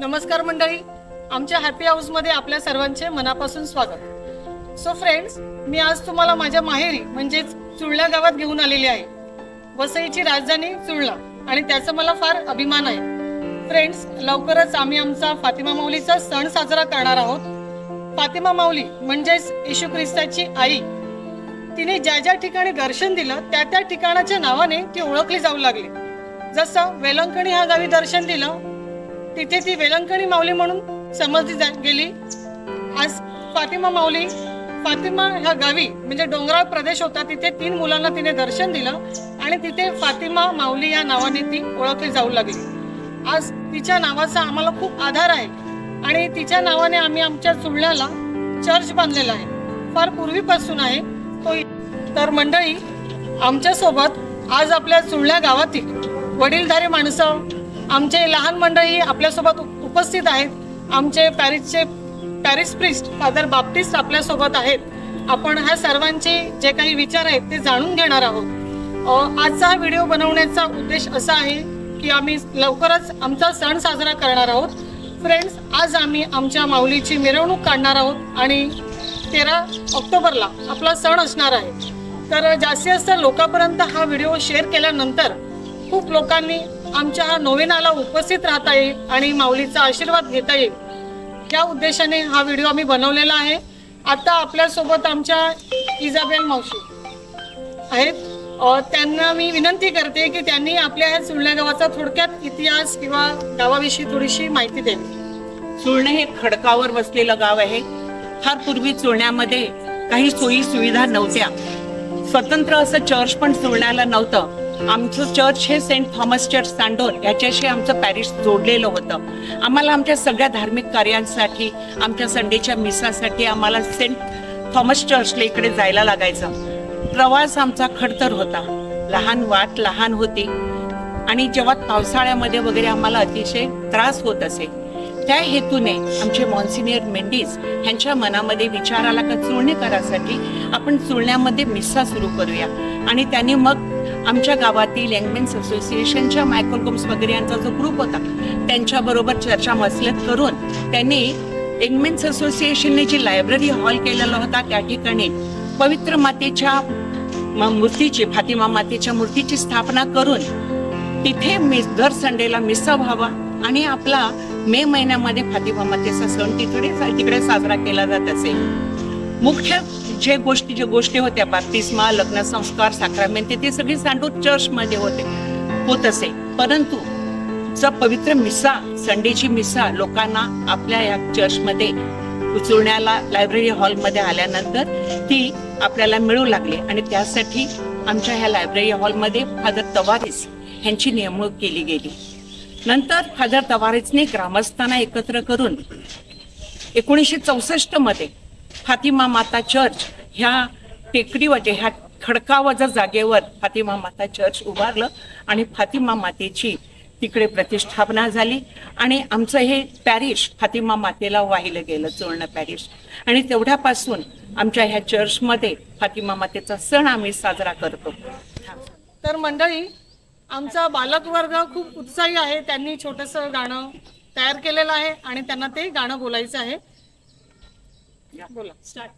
नमस्कार मंडळी. आमच्या हॅपी हाऊसमध्ये आपल्या सर्वांचे मनापासून स्वागत. सो फ्रेंड्स मी आज तुम्हाला माझ्या माहेरी म्हणजेच चुळला गावात घेऊन आलेली आहे. वसईची राजधानी चुळला आणि त्याचा मला फार अभिमान आहे. फ्रेंड्स लवकरच आम्ही आमचा फातिमा माऊलीचा सण साजरा करणार आहोत. फातिमा माऊली म्हणजेच येशू ख्रिस्ताची आई. तिने ज्या ज्या ठिकाणी दर्शन दिलं त्या त्या ठिकाणाच्या नावाने ती ओळखली जाऊ लागली. जसं वेलंकणी ह्या गावी दर्शन दिलं तिथे ती वेलंकणी माऊली म्हणून समजली जात गेली. आज फातिमा माऊली फातिमा ह्या गावी म्हणजे डोंगराळ प्रदेश होता तिथे तीन मुलांना तिने दर्शन दिलं आणि तिथे फातिमा माऊली या नावाने ती ओळखली जाऊ लागली. आज तिच्या नावाचा आम्हाला खूप आधार आहे आणि तिच्या नावाने आम्ही आमच्या चुळण्याला चर्च बांधलेला आहे. फार पूर्वीपासून आहे. तो तर मंडळी आमच्यासोबत आज आपल्या चुळण्या गावातील वडीलधारी माणसं आमचे लहान मंडळी आपल्यासोबत उपस्थित आहेत. आमचे पॅरिसचे पॅरिस प्रिस्ट फादर बाप्टिस्ट आपल्यासोबत आहेत. आपण ह्या सर्वांचे जे काही विचार आहेत ते जाणून घेणार आहोत. आजचा व्हिडिओ बनवण्याचा उद्देश असा आहे की आम्ही लवकरच आमचा सण साजरा करणार आहोत. फ्रेंड्स आज आम्ही आमच्या माऊलीची मिरवणूक काढणार आहोत आणि तेरा ऑक्टोबरला आपला सण असणार आहे. तर जास्तीत जास्त लोकांपर्यंत हा व्हिडिओ शेअर केल्यानंतर खूप लोकांनी आमच्या नोवेनाला उपस्थित राहता येईल आणि माऊलीचा आशीर्वाद घेता येईल. त्या उद्देशाने हा व्हिडिओ आम्ही बनवलेला आहे. आता आपल्यासोबत आमच्या इजाबेल मावशी आहेत. त्यांना मी विनंती करते की त्यांनी आपल्या ह्या चुलण्या गावाचा थोडक्यात इतिहास किंवा गावाविषयी थोडीशी माहिती द्यावी. सुळणे हे खडकावर वसलेलं गाव आहे. फार पूर्वी चुळण्यामध्ये काही सोयी सुविधा नव्हत्या. स्वतंत्र असं चर्च पण चुळण्याला नव्हतं. आमचं चर्च हे सेंट थॉमस चर्च सांडोर याच्याशी आमचं पॅरिश जोडलेलं होतं. आम्हाला आमच्या सगळ्या धार्मिक कार्यांसाठी आमच्या संडेच्या मिसासाठी आम्हाला सेंट थॉमस चर्चला इकडे जायला लागायचं. प्रवास आमचा खडतर होता. लहान वाट लहान होती. आणि जेव्हा पावसाळ्यामध्ये वगैरे आम्हाला अतिशय त्रास होत असे त्या हेतूने आमचे मॉन्सिनियर मेंडीज यांच्या मनामध्ये विचार आला का चुळणेकरासाठी आपण चुळण्यामध्ये मिस्सा सुरू करूया. आणि त्यांनी मग आमच्या गावातील यंगमेन्स असोसिएशनच्या मायक्रोगम्स वगैरे यांचा जो ग्रुप होता त्यांच्याबरोबर चर्चा मसलत करून त्यांनी यंगमेन्स असोसिएशनने जी लायब्ररी हॉल केलेला होता त्या ठिकाणी पवित्र मातेच्या मूर्तीची फातिमा मातेच्या मूर्तीची स्थापना करून तिथे मिस दर संडेला मिसा व्हावा आणि आपला मे महिन्यामध्ये फातिमा मातेचा सण तिकडे तिकडे साजरा केला जात असे. मुख्य जे गोष्टी जे गोष्टी होत्या बाप्तिस्मा लग्न संस्कार साक्रामेंट ते सगळे सांडून चर्चमध्ये होते. होत असे. परंतु जो पवित्र मिसा संडेची मिसा लोकांना आपल्या या चर्चमध्ये उचलण्याला लायब्ररी हॉलमध्ये आल्यानंतर ती आपल्याला मिळू लागली. आणि त्यासाठी आमच्या ह्या लायब्ररी हॉलमध्ये फादर तवारीस यांची नेमणूक केली गेली. नंतर फादर तवारीसने ग्रामस्थांना एकत्र करून एकोणीसशे चौसष्टमध्ये फातिमा माता चर्च ह्या टेकडीवरच्या ह्या खडकावजा जागेवर फातिमा माता चर्च उभारलं आणि फातिमा मातेची तिकडे प्रतिष्ठापना झाली आणि आमचं हे पॅरिश फातिमा मातेला वाहिलं गेलं चोळणं पॅरिश. आणि तेवढ्यापासून आमच्या ह्या चर्चमध्ये फातिमा मातेचा सण आम्ही साजरा करतो. तर मंडळी आमचा बालक वर्ग खूप उत्साही आहे. त्यांनी छोटस गाणं तयार केलेलं आहे आणि त्यांना ते गाणं बोलायचं आहे. बोला. स्टार्ट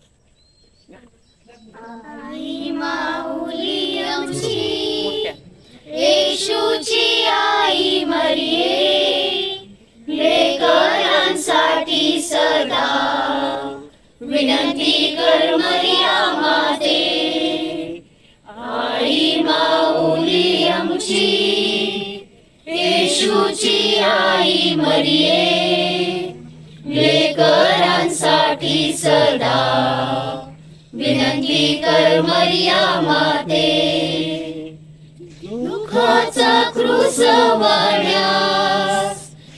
मोठ्या. येशूची आई मरिये लेकरांसाठी सदा विनंती मरिया माते. दुःखाचा क्रूस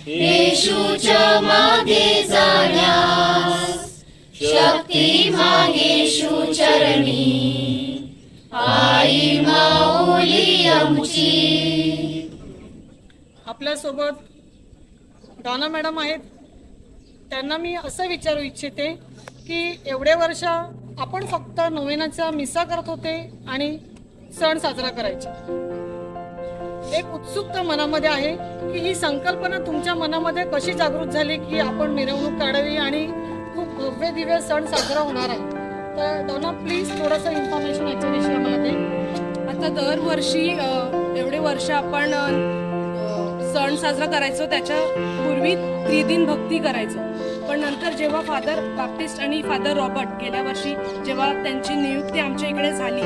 येशूच्या मागे जाण्यास. शक्ती मागेशू चरणी आई माऊली आमची. आपल्यासोबत दाना मॅडम आहेत. त्यांना मी असं विचारू इच्छिते की एवढे वर्ष आपण फक्त नोवेनाचा मिसा करत होते आणि सण साजरा करायचे. एक उत्सुकता मनामध्ये आहे की ही संकल्पना तुमच्या मनामध्ये कशी जागृत झाली की आपण मिरवणूक काढावी आणि खूप भव्य दिव्य सण साजरा होणार आहे. तर डोना प्लीज थोडंसं इन्फॉर्मेशन याच्याविषयी आम्हाला दे. आता दरवर्षी एवढे वर्ष आपण सण साजरा करायचो त्याच्या पूर्वी त्रिदिन भक्ती करायचो. पण नंतर जेव्हा फादर बाप्टिस्ट आणि फादर रॉबर्ट गेल्या वर्षी जेव्हा त्यांची नियुक्ती आमच्या इकडे झाली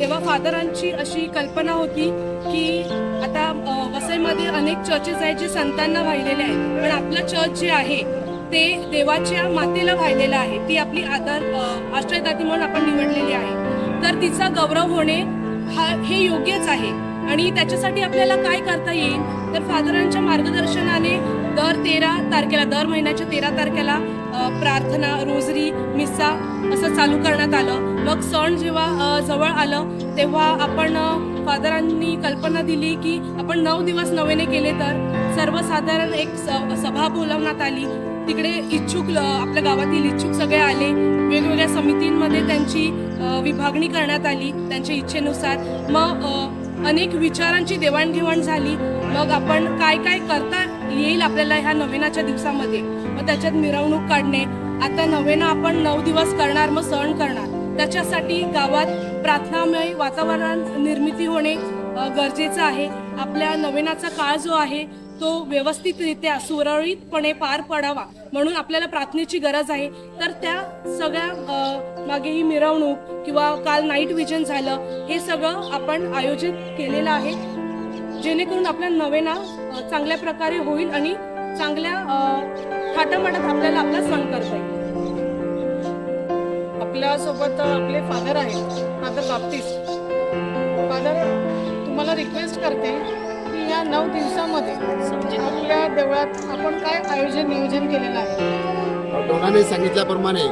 तेव्हा फादरांची अशी कल्पना होती की आता वसईमध्ये अनेक चर्चेस आहेत जे संतांना वाहिलेले आहेत. पण आपलं चर्च जे आहे ते देवाच्या मातेला वाहिलेलं आहे. ती आपली आदर आश्रयदाती म्हणून आपण निवडलेली आहे. तर तिचा गौरव होणे हा हे योग्यच आहे. आणि त्याच्यासाठी आपल्याला काय करता येईल? तर फादरांच्या मार्गदर्शनाने दर तेरा तारखेला दर महिन्याच्या तेरा तारखेला प्रार्थना रोजरी मिस्सा असं चालू करण्यात आलं. मग सण जेव्हा जवळ आलं तेव्हा आपण फादरांनी कल्पना दिली की आपण नऊ दिवस नवेने केले तर सर्वसाधारण एक स- सभा बोलवण्यात आली. तिकडे इच्छुक ल- आपल्या गावातील इच्छुक सगळे आले. वेगवेगळ्या समितींमध्ये त्यांची विभागणी करण्यात आली त्यांच्या इच्छेनुसार. मग अनेक विचारांची देवाणघेवाण झाली. मग आपण काय काय करता येईल आपल्याला ह्या नवेनाच्या दिवसामध्ये. मग त्याच्यात मिरवणूक काढणे. आता नवेना आपण नऊ दिवस करणार मग सण करणार. त्याच्यासाठी गावात प्रार्थनामय वातावरण निर्मिती होणे गरजेचं आहे. आपल्या नवेनाचा काळ जो आहे तो व्यवस्थितरित्या सुरळीतपणे पार पडावा. म्हणून आपल्याला प्रार्थनेची गरज आहे. तर त्या सगळ्या मागे ही मिरवणूक किंवा काल नाईट विजन झालं हे सगळं आपण आयोजित केलेलं आहे. जेणेकरून आपल्या नवेना चांगल्या प्रकारे होईल आणि चांगल्या थाटामाटात आपल्याला आपला सण करता येईल. आपल्यासोबत आपले फादर आहेत. फादर बाप्टिस्ट फादर तुम्हाला रिक्वेस्ट करते की या नऊ दिवसामध्ये म्हणजे आपल्या देवळात आपण काय आयोजन नियोजन केलेलं आहे? दोघांनी सांगितल्याप्रमाणे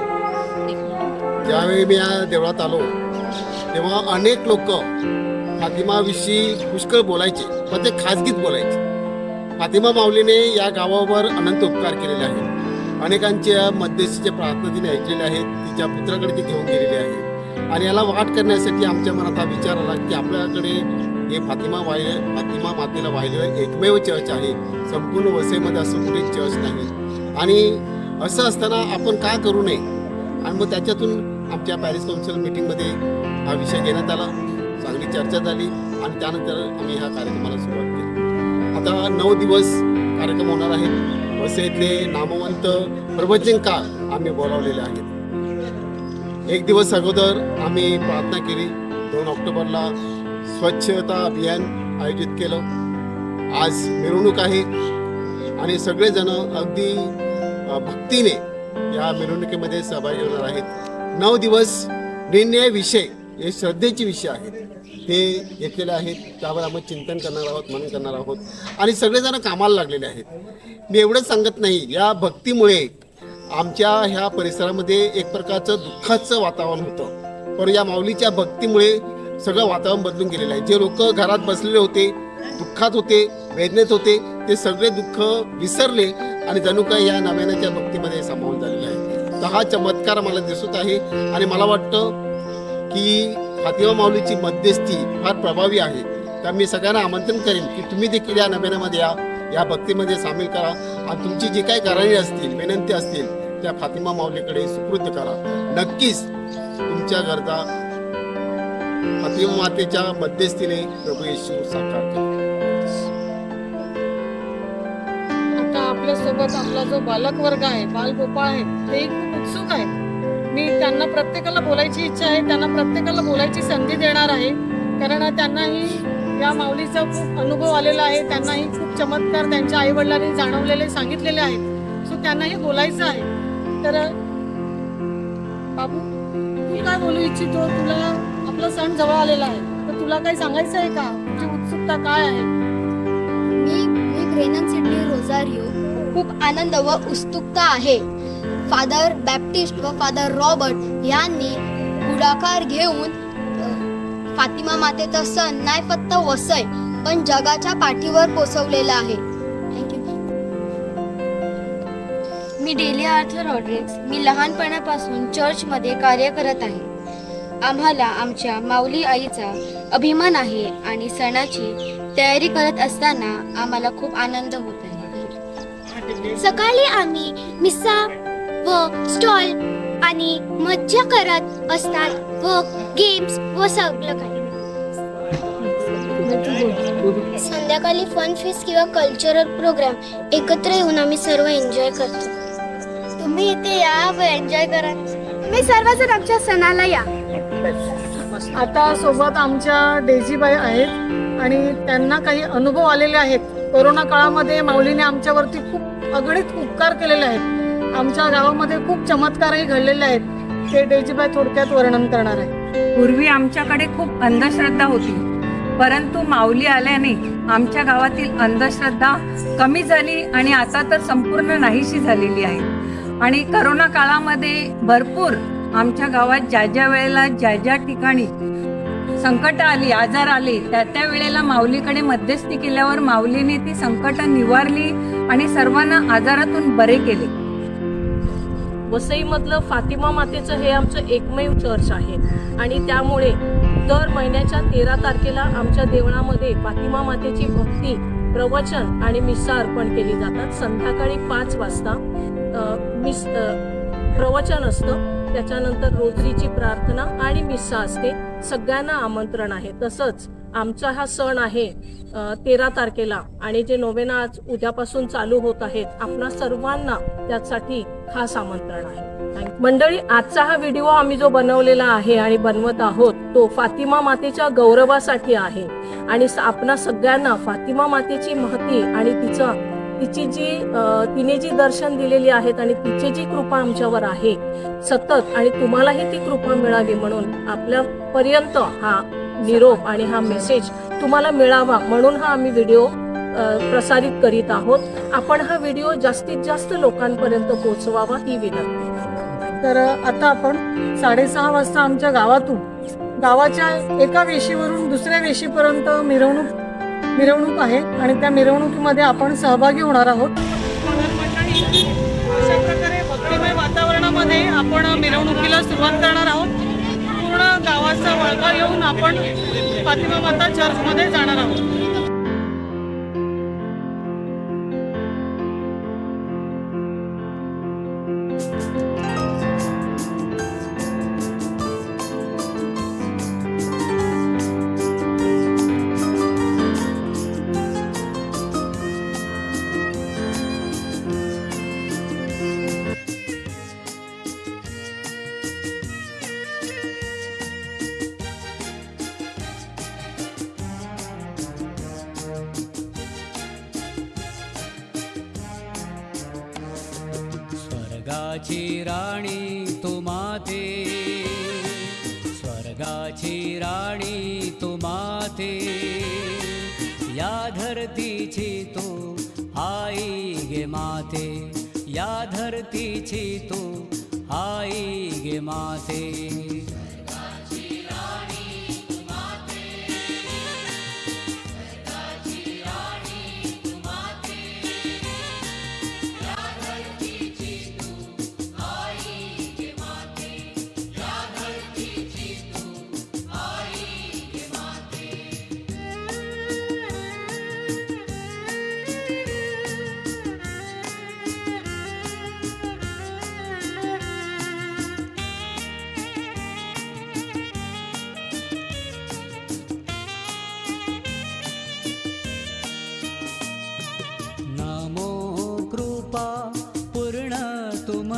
ज्यावेळी मी या देवळात आलो तेव्हा अनेक लोक फातिमाविषयी पुष्कळ बोलायचे पण ते खाजगीत बोलायचे. फातिमा माऊलीने या गावावर अनंत उपकार केलेले आहेत. अनेकांच्या मध्यस्थीचे प्रार्थना तिने ऐकलेले आहेत तिच्या पुत्राकडे ती घेऊन गेलेली आहे आणि याला वाट करण्यासाठी आमच्या मनात हा विचार आला की आपल्याकडे हे फातिमा वाय फातिमा मातेला वाहिलेलं एकमेव चर्च आहे. संपूर्ण वसईमध्ये असं कुठे चर्च नाही. आणि असं असताना आपण का करू नये? आणि मग त्याच्यातून आमच्या पॅरिस काउन्सिल मीटिंगमध्ये हा विषय घेण्यात आला. चर्चा झाली आणि त्यानंतर आम्ही ह्या कार्यक्रमाला सुरुवात केली. आता नऊ दिवस कार्यक्रम होणार आहेत. वसईतले नामवंत प्रवचनकार आम्ही बोलावलेले आहेत. एक दिवस अगोदर आम्ही प्रार्थना केली. दोन ऑक्टोबरला स्वच्छता अभियान आयोजित केलं. आज मिरवणूक आहे आणि सगळेजण अगदी भक्तीने या मिरवणुकीमध्ये सहभागी होणार आहेत. नऊ दिवस निर्णय विषय हे श्रद्धेचे विषय आहेत. ते घेतलेले आहेत त्यावर आम्ही चिंतन करणार आहोत मनन करणार आहोत. आणि सगळेजण कामाला लागलेले आहेत. मी एवढंच सांगत नाही या भक्तीमुळे आमच्या ह्या परिसरामध्ये एक प्रकारचं दुःखाचं वातावरण होतं. पण या माऊलीच्या भक्तीमुळे सगळं वातावरण बदलून गेलेलं आहे. जे लोक घरात बसलेले होते दुःखात होते वेदनेत होते ते सगळे दुःख विसरले आणि जणू काय या नव्यानाच्या भक्तीमध्ये सामावून झालेला आहे तर हा चमत्कार मला दिसत आहे आणि मला वाटतं की फातिमा माऊलीची मध्यस्थी फार प्रभावी आहे. तर मी सगळ्यांना आमंत्रण करेन की तुम्ही देखील या नव्यानामध्ये या या भक्तीमध्ये सामील करा. आणि तुमची जी काही घराणी असतील विनंती असतील त्या फातिमा माऊलीकडे सुकृत करा. नक्कीच तुमच्या गरजा फातिमा मातेच्या मध्यस्थीने प्रभू येशू साकार करेल आता आपल्यासोबत आपला जो बालक वर्ग आहे बालगोपाळ आहे ते खूप उत्सुक आहेत. मी त्यांना प्रत्येकाला बोलायची इच्छा आहे त्यांना प्रत्येकाला बोलायची संधी देणार आहे. कारण त्यांनाही या माऊलीचा खूप अनुभव आलेला आहे त्यांनाही खूप चमत्कार त्यांच्या आई वडिलांनी जाणवलेले सांगितलेले आहेत. सो त्यांनाही बोलायचं आहे. तर बाबू तू काय बोलू इच्छितो? तुला आपला सण जवळ आलेला आहे. तर तुला काही सांगायचं आहे का? तुझी उत्सुकता काय आहे? मी मी ग्रेनन सिडनी रोजारियो खूप आनंद व उत्सुकता आहे. फादर बॅप्टिस्ट व फादर रॉबर्ट यांनी पुढाकार घेऊन फातिमा मातेचा सण नाही फक्त वसई पण जगाच्या पाठीवर पोचवलेला आहे. मी डेली आर्थर रॉड्रिक्स मी लहानपणापासून चर्चमध्ये कार्य करत आहे. आम्हाला आमच्या माऊली आईचा अभिमान आहे आणि सणाची तयारी करत असताना आम्हाला खूप आनंद होत आहे सकाळी आम्ही मिस्सा व स्टॉल आणि मज्जा करत असतात व गेम्स व सगळं काही. संध्याकाळी फन फेस्ट किंवा कल्चरल प्रोग्राम एकत्र येऊन आम्ही सर्व एन्जॉय करतो. तुम्ही इथे या व एन्जॉय करा. तुम्ही सर्वजण आमच्या सणाला या. आता सोबत आमच्या डेझीबाई आहेत आणि त्यांना काही अनुभव आलेले आहेत. कोरोना काळामध्ये माऊलीने आमच्यावरती खूप अगणित उपकार केलेले आहेत. आमच्या गावामध्ये खूप चमत्कारही घडलेले आहेत. ते डेझीबाई थोडक्यात वर्णन करणार आहे. पूर्वी आमच्याकडे खूप अंधश्रद्धा होती. परंतु माऊली आल्याने आमच्या गावातील अंधश्रद्धा कमी झाली आणि आता तर संपूर्ण नाहीशी झालेली आहे. आणि करोना काळामध्ये भरपूर आमच्या गावात ज्या ज्या वेळेला ज्या ज्या ठिकाणी संकट आली आजार आले त्या त्या वेळेला माऊलीकडे मध्यस्थी केल्यावर माऊलीने ती संकट निवारली आणि सर्वांना आजारातून बरे केले. वसईमधलं फातिमा मातेचं हे आमचं एकमेव चर्च आहे. आणि त्यामुळे दर महिन्याच्या तेरा तारखेला आमच्या देवळामध्ये फातिमा मातेची भक्ती प्रवचन आणि मिसा अर्पण केली जातात. संध्याकाळी पाच वाजता मिस प्रवचन असतं. त्याच्यानंतर रोजरीची प्रार्थना आणि मिस्सा असते. सगळ्यांना आमंत्रण आहे. तसंच आमचा हा सण आहे तेरा तारखेला. आणि जे नोवेना आज उद्यापासून चालू होत आहेत आपणा सर्वांना त्यासाठी खास आमंत्रण आहे. मंडळी आजचा हा व्हिडिओ आम्ही जो बनवलेला आहे आणि बनवत आहोत तो फातिमा मातेच्या गौरवासाठी आहे. आणि आपणा सगळ्यांना फातिमा मातेची महती आणि तिचं तिची जी तिने जी दर्शन दिलेली आहेत आणि तिची जी कृपा आमच्यावर आहे सतत आणि तुम्हालाही ती कृपा मिळावी म्हणून आपल्यापर्यंत हा निरोप आणि हा मेसेज तुम्हाला मिळावा म्हणून हा आम्ही व्हिडिओ प्रसारित करीत आहोत. आपण हा व्हिडिओ जास्तीत जास्त लोकांपर्यंत पोहोचवावा ही विनंती. तर आता आपण साडेसहा वाजता आमच्या गावातून गावाच्या एका वेशीवरून दुसऱ्या वेशीपर्यंत मिरवणूक मिरवणूक आहे आणि त्या मिरवणुकीमध्ये आपण सहभागी होणार आहोत. अशा प्रकारे भक्तिमय वातावरणामध्ये आपण मिरवणुकीला सुरुवात करणार आहोत. पूर्ण गावाचा वळगा येऊन आपण फातिमा माता चर्चमध्ये जाणार आहोत. स्वर्गाची राणी तू माते स्वर्गाची राणी तू माते या धरतीची तू आई गे माते. या धरतीची तू आई गे माते.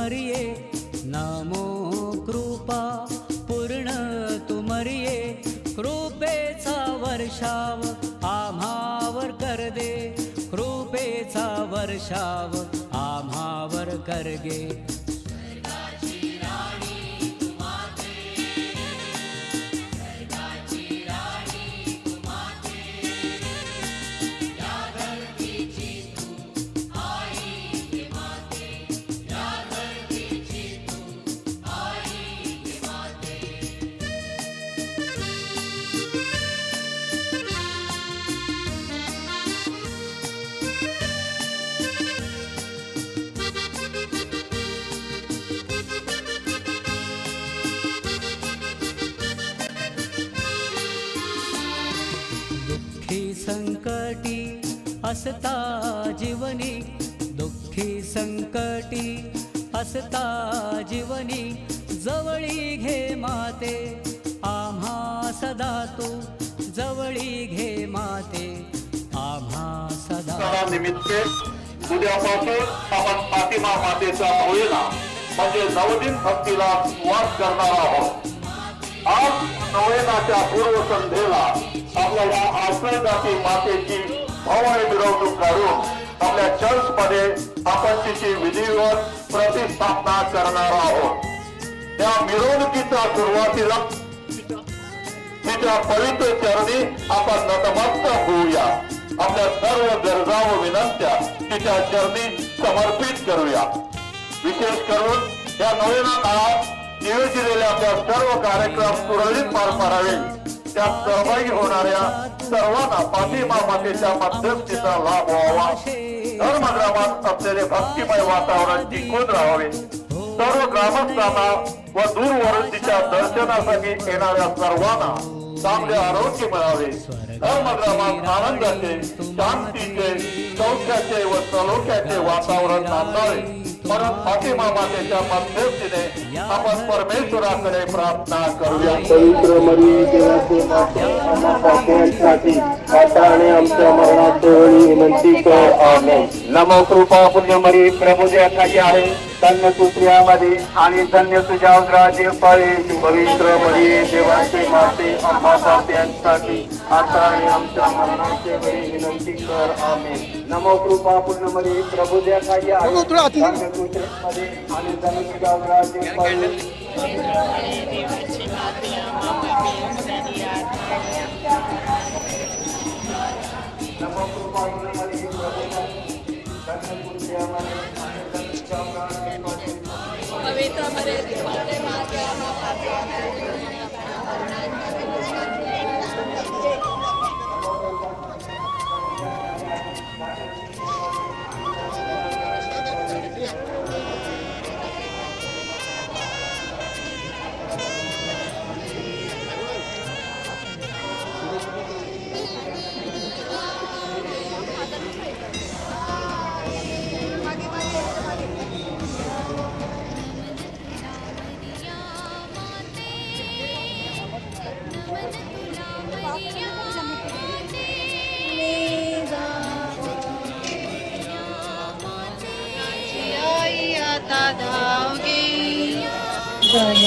तुमरिये। नमो कृपा पूर्ण तुमरिये। कृपेचा वर्षाव आम्हावर कर दे कृपेचा वर्षाव आम्हावर कर हसता जीवनी दुःखी संकटी हसता जीवनी जवळी घे माते आम्हा सदा तू जवळी घे माते आम्हा सदा निमित्त उद्यापासून आपण फातिमा मातेच्या होईना म्हणजे नवदिन भक्तीला सुवास करणार आहोत. आज नवयनाच्या पूर्वसंध्येला आपल्या या आश्रयदाती मातेची भवानी मिरवणूक काढून आपल्या चर्च मध्ये आपण तिची विधिवत प्रतिस्थापना करणार आहोत. त्या मिरवणुकीच्या सुरुवातीला तिच्या पवित्र चरणी आपण नतमस्तक होऊया. आपल्या सर्व गरजा व विनंत्या तिच्या चरणी समर्पित करूया. विशेष करून या नवीन काळात नियोजिलेले आपल्या सर्व कार्यक्रम सुरळीत पार पाडावे. त्यात सहभागी होणाऱ्या सर्वांना पाठिंबा मातेच्या मध्यस्थीचा लाभ व्हावा. धर्मग्रामात असलेले भक्तिमय वातावरण टिकून राहावे. सर्व ग्रामस्थांना व दूरवरून तिच्या दर्शनासाठी येणाऱ्या सर्वांना चांगले आरोग्य मिळावे. धर्मग्रामात आनंदाचे शांतीचे सौख्याचे व सलोख्याचे वातावरण नांदावे. म्हणून फातिमा मातेच्या मध्यस्थीने आपण परमेश्वराकडे प्रार्थना करूया. पवित्र मरी देवाचे आता आणि आमच्या मरणाच्या वेळी विनंती कर आमेन नमो कृपा पुण्य मरी प्रभू जे खाली आहे धन्य तू स्त्रियामध्ये आणि धन्य तुझ्या उदराचे फळे पवित्र मरी देवाचे माते आम्हा पाप्यांसाठी आता आणि आमच्या मरणाच्या वेळी विनंती कर आमेन नमो कृपा पुण्य मरी प्रभू जे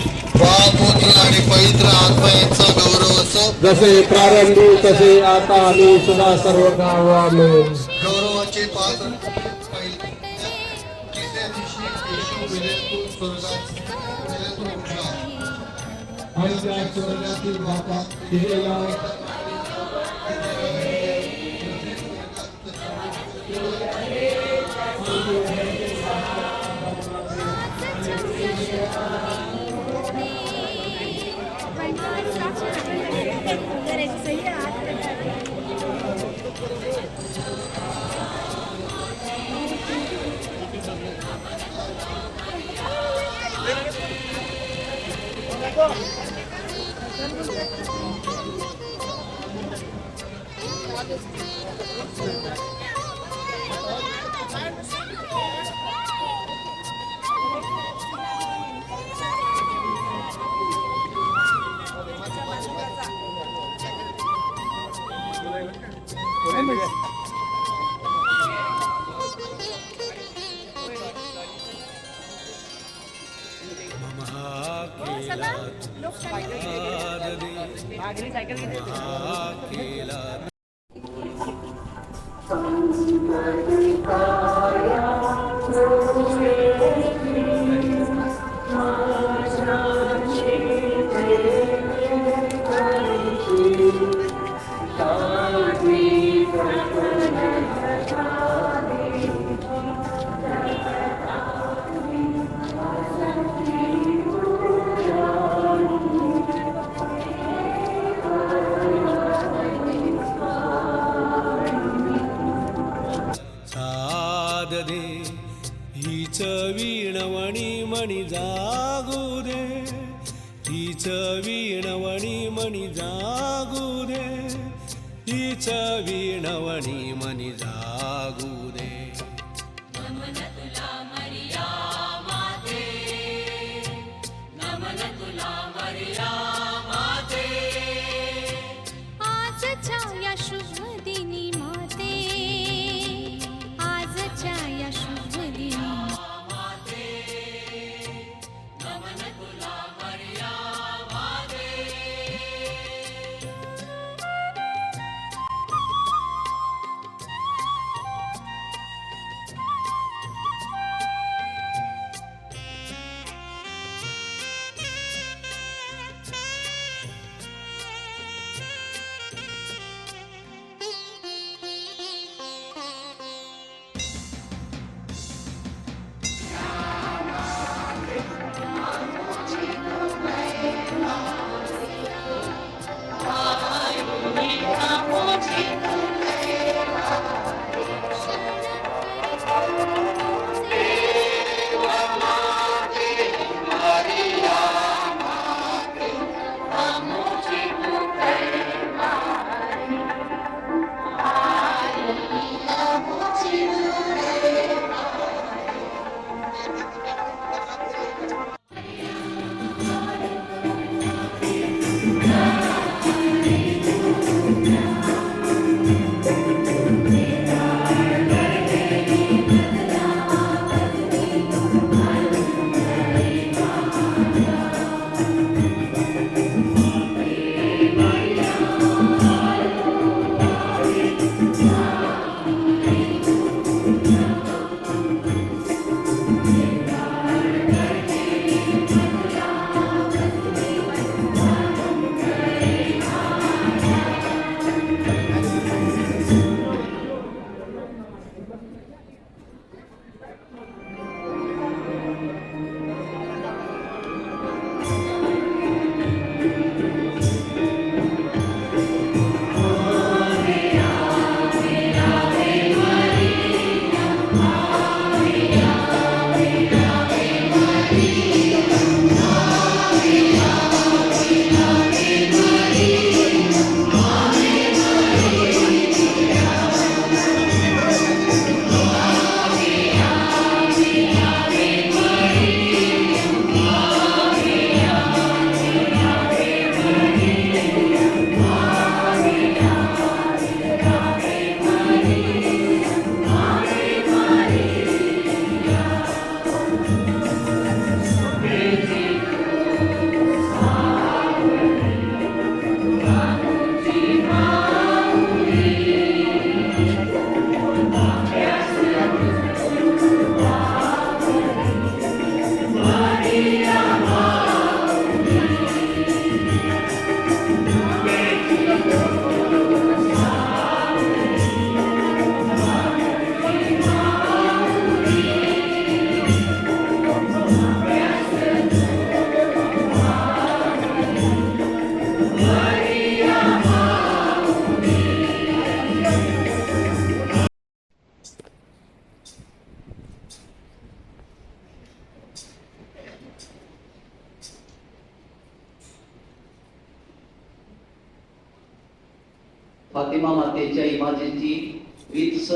आणि पवित्र आत्मा यांचा गौरव असो. जसे प्रारंभी तसे आता आणि सुद्धा सर्व गाव गौरवाचे पात्र स्वर्गात स्वर्गातील Maria.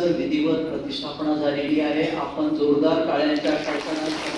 सर विधिवत प्रतिष्ठापना झालेली आहे आपण जोरदार काळ्यांच्या शासनात